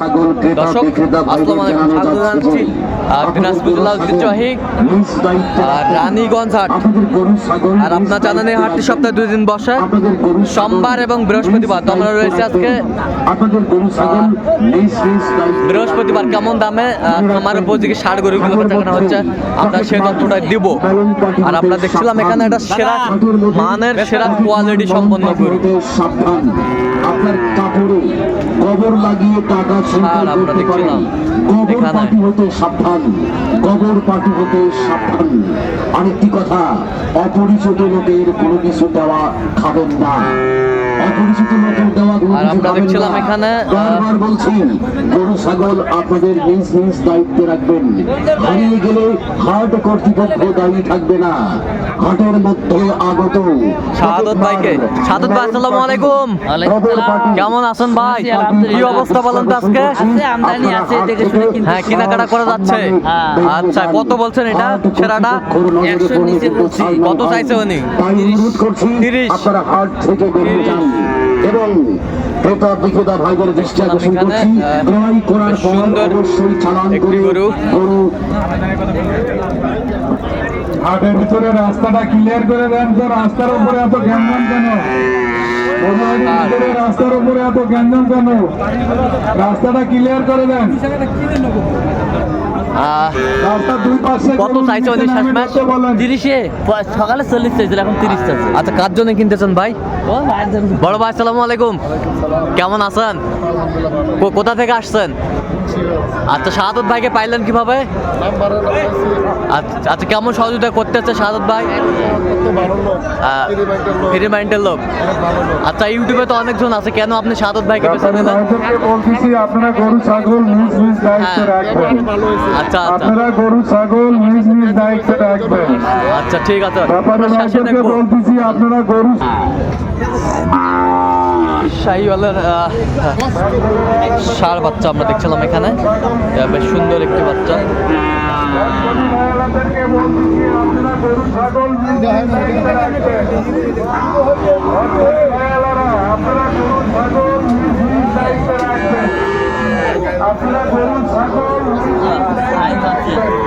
ছাগল ক্রেতা দর্শক আসসালামু আলাইকুম স্বাগত জানাচ্ছি দিনাজপুর জেলা ঐতিহ্যবাহী আর রানীগঞ্জ হাট। আর আপনার জানেন এই হাটটি সপ্তাহে দুই দিন বসে। সোমবার এবং বৃহস্পতিবার তো আমরা রয়েছি আজকে। বৃহস্পতিবার কেমন দামে আমার উপযোগী ষাট গরুগুলো বেচা কেনা হচ্ছে আমরা সেই তথ্যটা দিব। আর আমরা দেখছিলাম এখানে একটা সেরা মানের সেরা কোয়ালিটি সম্পন্ন গরু। আপনার কাপড়ে গোবর লাগিয়ে টাকা করতে পারেন গোবর পাটি হতে সাবধান। পাটি হতে সাবধান। আরেকটি কথা অপরিচিত লোকের কোনো কিছু দেওয়া খাবেন না। অপরিচিত লোকের দেওয়া কোনো আর আমরা দেখছিলাম এখানে, আহ, বারবার বলছি গরু ছাগল আপনাদের নিজ নিজ দায়িত্বে রাখবেন। হারিয়ে গেলে হাট কর্তৃপক্ষ দায়ী থাকবে না। হাটের মধ্যে আগত শাহাদত ভাইকে। শাহাদত ভাই আসসালামু আলাইকুম। কেমন আছেন ভাই? কি অবস্থা বলেন তো আজকে? আছে, আমদানি আছে, দেখে শুনে কিনতে হ্যাঁ কেনাকাটা করা যাচ্ছে। হ্যাঁ। আচ্ছা কত বলছেন এটা? সেরাটা? একশোর নিচে বলছি। কত চাইছে উনি? তাই অনুরোধ করছি তিরিশ। আপনারা হাট থেকে বেরিয়ে যান। এবং ক্রেতা বিক্রেতা ভাইদের দৃষ্টি আকর্ষণ করছি। ক্রয় করার পর সুন্দর অবশ্যই চালান একটি করে গরু। গরু হাটের ভিতরে রাস্তাটা ক্লিয়ার করে দেন তো রাস্তার উপরে এত গ্যাঞ্জাম কেন? রাস্তার উপরে এত গ্যাঞ্জাম কেন? রাস্তাটা ক্লিয়ার করে দেন। কত চাইছে তিরিশে? সকালে চল্লিশ চাইছিল এখন তিরিশ চাইছে। আচ্ছা কার জন্য কিনতেছেন ভাই? বড় ভাই আসসালামু আলাইকুম। কেমন আছেন? কোথা থেকে আসছেন? আচ্ছা শাহাদত ভাইকে পাইলেন কীভাবে? আচ্ছা আচ্ছা কেমন সহযোগিতা করতেছে শাহাদত ভাই? ফ্রি মাইন্ডের লোক। আচ্ছা ইউটিউবে তো অনেকজন আছে কেন আপনি শাহাদত ভাইকে আপনাদের নিলেন আপনারা গরু ছাগল নিজ নিজ দায়িত্বে হ্যাঁ। রাখবেন। আচ্ছা আচ্ছা। আপনারা গরু ছাগল নিজ নিজ দায়িত্বে রাখবেন। আচ্ছা ঠিক আছে। আপনারা গরু শাহিওয়ালের সার বাচ্চা আমরা দেখছিলাম এখানে। বেশ সুন্দর একটি বাচ্চা।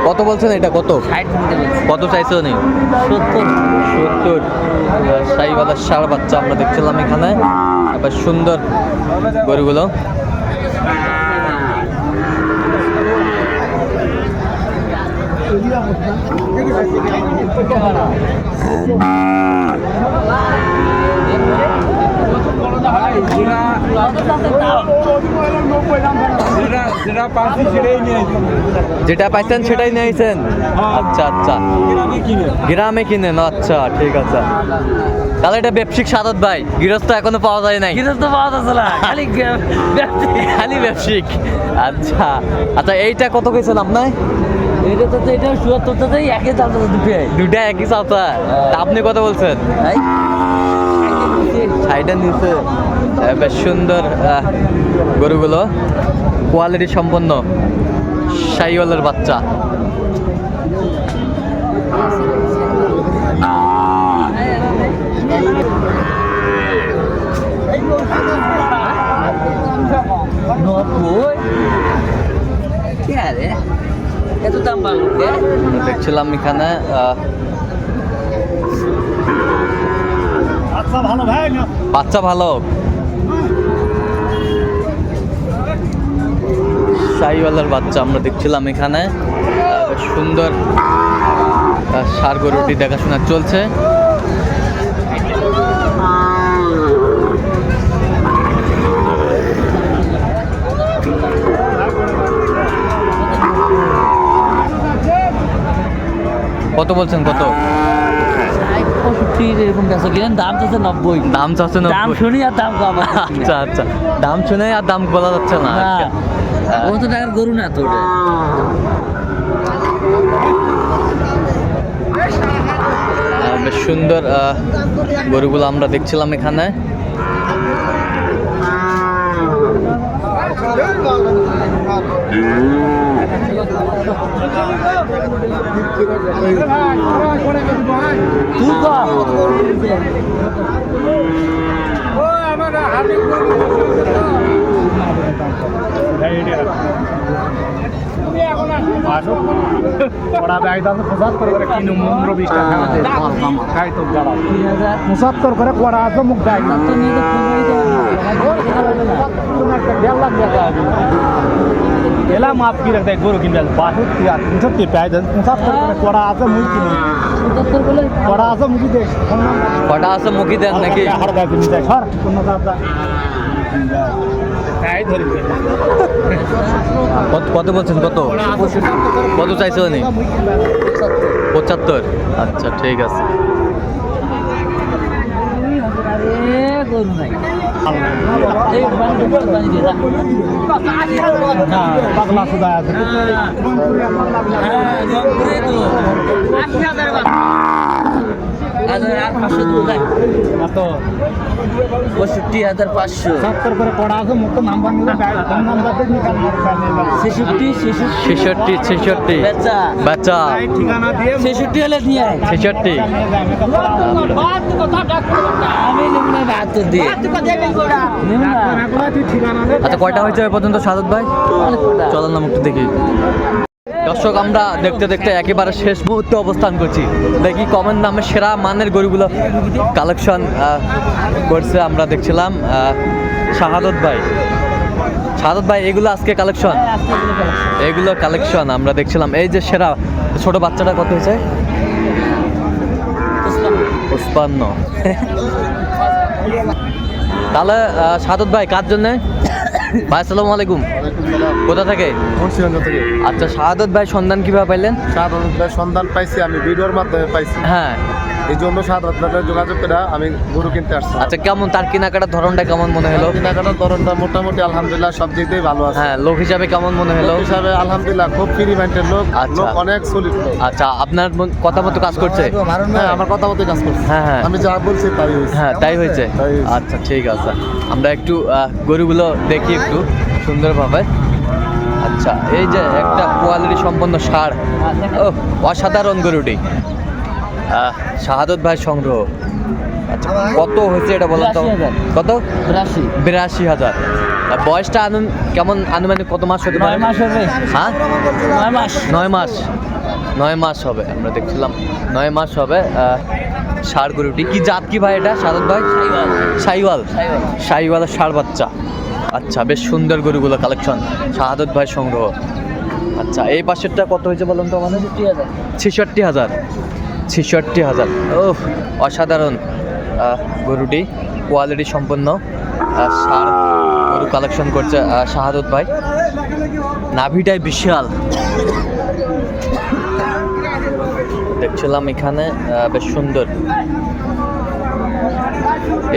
কত বলছেন এটা? কত? কত চাইছে উনি? সত্তর। সত্তর। শাহিওয়ালের সার বাচ্চা আমরা দেখছিলাম এখানে। বেশ সুন্দর গরুগুলো। যেটা পাইছেন সেটাই নিয়েছেন আচ্ছা আচ্ছা। গ্রামে কিনেন। আচ্ছা ঠিক আছে। তাহলে এটা ব্যবসায়িক সাদত ভাই গৃহস্থ এখনও পাওয়া যায় নাই। তো পাওয়া যাচ্ছে না খালি খালি ব্যবসায়িক আচ্ছা। আচ্ছা এইটা কত কইছেন আপনার? এটা তো এটা সুয়াত্তর তো একই দুটা একই আপনি কত বলছেন? সাইডের নিচে। আহ, বেশ সুন্দর গরুগুলো কোয়ালিটি সম্পন্ন সাইওয়ালের বাচ্চা? দেখছিলাম এখানে আহ, বাচ্চা ভালো। শাহিওয়ালার বাচ্চা আমরা দেখছিলাম এখানে। সুন্দর ষাঁড় গরুটি দেখাশোনা চলছে। কত বলছেন কত? এরকম বেচা কিনেন দাম তো নব্বই। দাম চাচ্ছে না দাম শুনি আর দাম কম। আচ্ছা আচ্ছা। দাম শুনে আর দাম বলা যাচ্ছে না। না। আহ, ও তো টাকার গরু না তো ওটা। বেশ সুন্দর আহ, গরুগুলো আমরা দেখছিলাম এখানে। তুই দাম করে করা আছে মুখ দেয় দেড় লাখ টাকা এলা মাপ কি রাখতে গরু কিনবে বাষট্টি আর পঁচাত্তর প্রায় পঁচাত্তর করে করা আছে মুখ কিনে করা? আছে মুখি দেখ কটা আছে মুখি দেন নাকি? হার গায়ে কিনে যায় সর কোনো কত কত বলছেন কত? কত চাইছো উনি? পঁচাত্তর। আচ্ছা ঠিক আছে। গরু নাই। পাগলা সুদা আছে হ্যাঁ, রংপুরে তো। হাজার আর পাঁচশো দেবো, যাই। এত পঁয়ষট্টি হাজার পাঁচশো। সত্তর করে করা আছে মুখ নাম্বার নিলে কম নাম্বার দিয়ে ছেষট্টি ছেষট্টি। ছেষট্টি ছেষট্টি। বাচ্চা ঠিকানা দিয়ে ছেষট্টি হলে। ছেষট্টি। দিয়ে। দে আচ্ছা কয়টা হয়েছে পর্যন্ত সাদত ভাই? চলেন না। একটু দেখি। দর্শক, আমরা দেখতে দেখতে একেবারে শেষ মুহূর্তে অবস্থান করছি। দেখি কমেন্ট নামে সেরা মানের গরুগুলো কালেকশন করছে আমরা দেখছিলাম শাহাদত ভাই। শাহাদত ভাই, এগুলো আজকে কালেকশন এগুলো কালেকশন আমরা দেখছিলাম। এই যে সেরা, ছোট বাচ্চাটা কত হয়েছে? পুষ্পান্ন তাহলে সাদত ভাই, কার জন্যে? ভাই আসসালামু আলাইকুম। কোথা থেকে? মুন্সিগঞ্জ থেকে। আচ্ছা শাহাদত ভাই সন্ধান কীভাবে পাইলেন? শাহাদত ভাই সন্ধান পাইছি আমি ভিডিওর মাধ্যমে পাইছি। হ্যাঁ। এই জন্য সাধারণত যোগাযোগ করে আমি গরু কিনতে আসছি। আচ্ছা কেমন তার কেনাকাটার ধরনটা কেমন মনে হলো? কেনাকাটার ধরনটা মোটামুটি আলহামদুলিল্লাহ সব দিক দিয়েই ভালো আছে। হ্যাঁ লোক হিসাবে কেমন মনে হলো? হিসাবে আলহামদুলিল্লাহ খুব ফ্রি মাইন্ডের লোক আচ্ছা। লোক অনেক সলিড লোক আচ্ছা আপনার কথা মতো কাজ করছে? হ্যাঁ আমার কথা মতো কাজ করছে। হ্যাঁ, হ্যাঁ। আমি যা বলছি তাই হয়েছে। হ্যাঁ তাই হয়েছে? আচ্ছা ঠিক আছে। আমরা একটু আহ, গরুগুলো দেখি একটু সুন্দরভাবে। আচ্ছা এই যে একটা কোয়ালিটি সম্পন্ন সার। ও অসাধারণ গরুটি। শাহাদত ভাই সংগ্রহ। আচ্ছা কত হয়েছে এটা বলুন তো? কত? বিরাশি। বিরাশি হাজার। বয়সটা আনু কেমন আনুমানিক কত মাস হতে পারে? মাস হবে। হ্যাঁ? নয় মাস। নয় মাস। নয় মাস হবে আমরা দেখছিলাম। নয় মাস হবে ষাড় গরুটি। কি জাত কি ভাই এটা? সাদত ভাই? সাইওয়াল। সাইওয়াল। ষাড় বাচ্চা। আচ্ছা বেশ সুন্দর গরুগুলো কালেকশন শাহাদত ভাই সংগ্রহ। আচ্ছা এই পাশেরটা কত হয়েছে বলুন তো আমাদের? ছেষট্টি হাজার। ছেষট্টি হাজার। ও অসাধারণ। গরুটি কোয়ালিটি সম্পন্ন। ষাঁড় গরু কালেকশন করছে শাহাদত ভাই। নাভিটাই বিশাল। দেখছিলাম এখানে বেশ সুন্দর।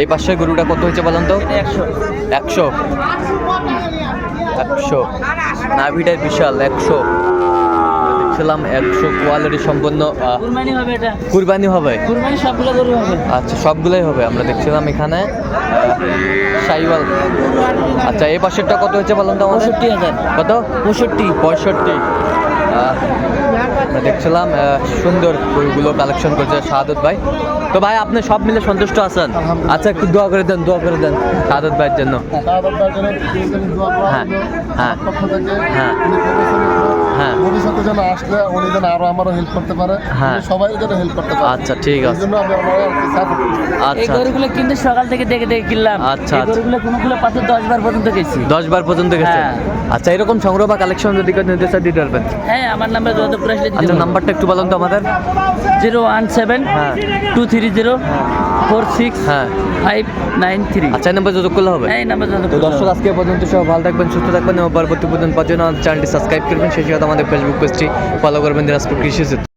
এই পাশে গরুটা কত হয়েছে বলেন তো? একশো একশো। একশো। নাভিটাই বিশাল, একশো। দেখছিলাম একশো কোয়ালিটি সম্পন্ন কুরবানি হবে এটা। কুরবানি হবে? কুরবানি সবগুলো গরু হবে। আচ্ছা সবগুলোই হবে। আমরা দেখছিলাম এখানে সাইওয়াল। আচ্ছা এই পাশেরটা কত হয়েছে বলুন তো আমাদের? পঁয়ষট্টি হাজার। কত? পঁয়ষট্টি। পঁয়ষট্টি। দেখছিলাম সুন্দর গরুগুলো কালেকশন করছে শাহাদত ভাই। তো ভাই আপনি সব মিলে সন্তুষ্ট আছেন? আচ্ছা একটু দোয়া করে দেন দোয়া করে দেন শাহাদত ভাইয়ের জন্য। হ্যাঁ, হ্যাঁ। হ্যাঁ। হ্যাঁ। ভবিষ্যতে যেন আসলে উনি যেন আরও আমারও হেল্প করতে পারে হ্যাঁ। সবাই যেন হেল্প করতে পারে। আচ্ছা ঠিক এই আছে। জন্য আমি করি এই আচ্ছা। গরুগুলো কিন্তু সকাল থেকে দেখে দেখে কিনলাম। আচ্ছা, এই আচ্ছা। গরুগুলো কোনোগুলো পাশে বার পর্যন্ত গেছি। দশ বার পর্যন্ত গেছে? হ্যাঁ। আচ্ছা এরকম সংগ্রহ বা কালেকশন যদি কেউ নিতে চায় দিতে পারবেন হ্যাঁ আমার নাম্বার যোগাযোগ করে আসলে আচ্ছা নাম্বারটা একটু বলুন তো আমাদের। জিরো ওয়ান সেভেন হ্যাঁ। Two three zero four six হ্যাঁ। Five nine three. আচ্ছা এই নাম্বার যোগাযোগ করলে হবে? এই নাম্বার যোগাযোগ তো দর্শক আজকে পর্যন্ত সব ভালো থাকবেন সুস্থ থাকবেন এবং পরবর্তী পর্যন্ত চ্যানেলটি সাবস্ক্রাইব করবেন। সেই সাথে আমাদের ফেসবুক পেজটি ফলো করবেন দিনাজপুর কৃষি